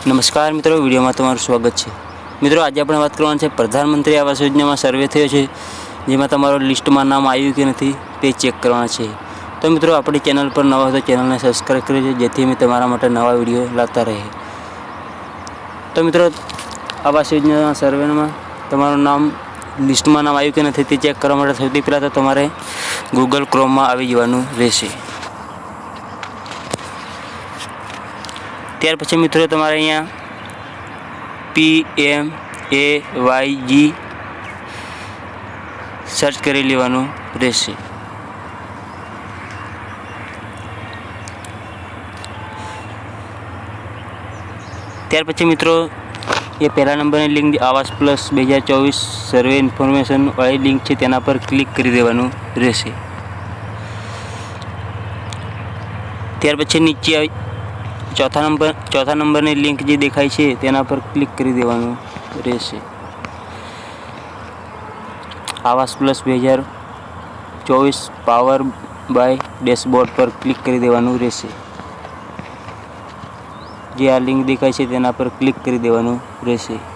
નમસ્કાર મિત્રો, વિડીયોમાં તમારું સ્વાગત છે. મિત્રો, આજે આપણે વાત કરવાની છે પ્રધાનમંત્રી આવાસ યોજનામાં સર્વે થયો છે, જેમાં તમારું લિસ્ટમાં નામ આવ્યું કે નથી તે ચેક કરવાના છે. તો મિત્રો, આપણી ચેનલ પર નવા હોય તો ચેનલને સબસ્ક્રાઈબ કરી છે જેથી અમે તમારા માટે નવા વીડિયો લાવતા રહીએ. તો મિત્રો, આવાસ યોજનાના સર્વેમાં તમારું નામ, લિસ્ટમાં નામ આવ્યું કે નથી તે ચેક કરવા માટે સૌથી પહેલાં તો તમારે ગૂગલ ક્રોમમાં આવી જવાનું રહેશે. ત્યાર પછી મિત્રો તમારે અહીંયા પી એમ એ વાય જી સર્ચ કરી લેવાનું રહેશે. ત્યાર પછી મિત્રો એ પહેલા નંબરની લિંક આવાસ પ્લસ બે હજાર ચોવીસ સર્વે ઇન્ફોર્મેશન વાળી લિંક છે તેના પર ક્લિક કરી દેવાનું રહેશે. ત્યાર પછી નીચે આવી ચોથા નંબર, ચોથા નંબરની લિંક જે દેખાય છે, તેના પર ક્લિક કરી દેવાનું રહેશે. આવાસ પ્લસ બે હજાર ચોવીસ પાવર બાય ડેશબોર્ડ પર ક્લિક કરી દેવાનું રહેશે. જે આ લિંક દેખાય છે, તેના પર ક્લિક કરી દેવાનું રહેશે.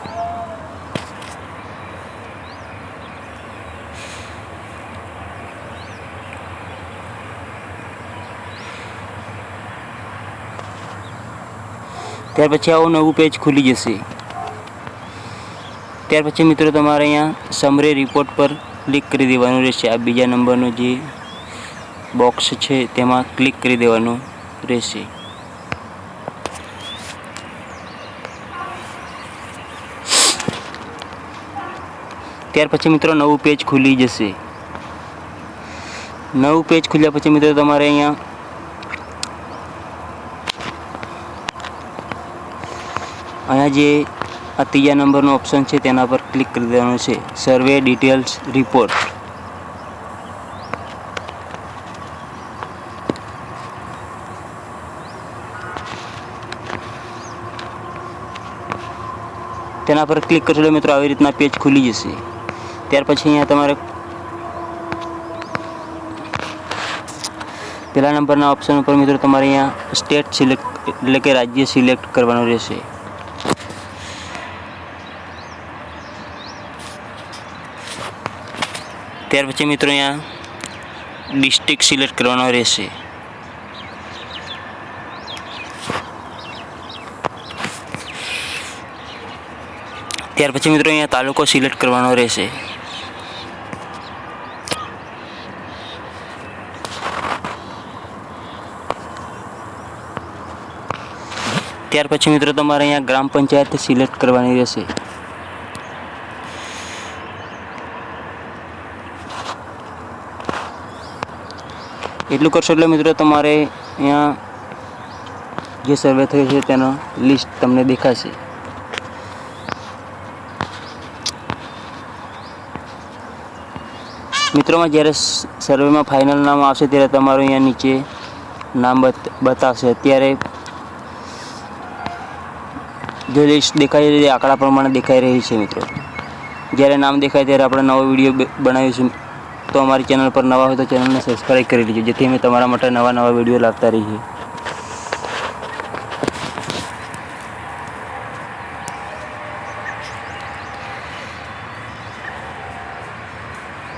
ત્યાર પછી આવું નવું પેજ ખુલી જશે. ત્યાર પછી મિત્રો તમારે અહીંયા સમરે રિપોર્ટ પર ક્લિક કરી દેવાનું રહેશે. આ બીજા નંબરનું જે બોક્સ છે તેમાં ક્લિક કરી દેવાનું રહેશે. ત્યાર પછી મિત્રો નવું પેજ ખુલી જશે. નવું પેજ ખુલ્યા પછી મિત્રો તમારે અહીંયા અહીંયા જે આ ત્રીજા નંબરનો ઓપ્શન છે, તેના પર ક્લિક કરી દેવાનું છે. સર્વે ડિટેલ્સ રિપોર્ટ તેના પર ક્લિક કરશો એટલે મિત્રો આવી રીતના પેજ ખુલી જશે. ત્યાર પછી અહીંયા તમારે પહેલા નંબરના ઓપ્શન ઉપર મિત્રો તમારે અહીંયા સ્ટેટ સિલેક્ટ એટલે કે રાજ્ય સિલેક્ટ કરવાનું રહેશે. ત્યાર પછી મિત્રો અહીંયા ડિસ્ટ્રિક્ટ સિલેક્ટ કરવાનો રહેશે. ત્યાર પછી મિત્રો અહીંયા તાલુકો સિલેક્ટ કરવાનો રહેશે. ત્યાર પછી મિત્રો તમારે અહીંયા ગ્રામ પંચાયત સિલેક્ટ કરવાની રહેશે. એટલું કરશો એટલે મિત્રો તમારે અહીંયા જે સર્વે થયો છે તેનો લિસ્ટ તમને દેખાશે. મિત્રોમાં જ્યારે સર્વેમાં ફાઇનલ નામ આવશે ત્યારે તમારું અહીંયા નીચે નામ બત- બતાવશે. અત્યારે જે લિસ્ટ દેખાઈ રહી આંકડા પ્રમાણે દેખાઈ રહી છે મિત્રો. જ્યારે નામ દેખાય ત્યારે આપણે નવો વીડિયો બનાવીશું. તો અમારી ચેનલ પર નવા હોય તો ચેનલને સબસ્ક્રાઈબ કરી લેજો. જેથી અમે તમારા માટે નવા નવા વીડિયો લાવતા રહીએ.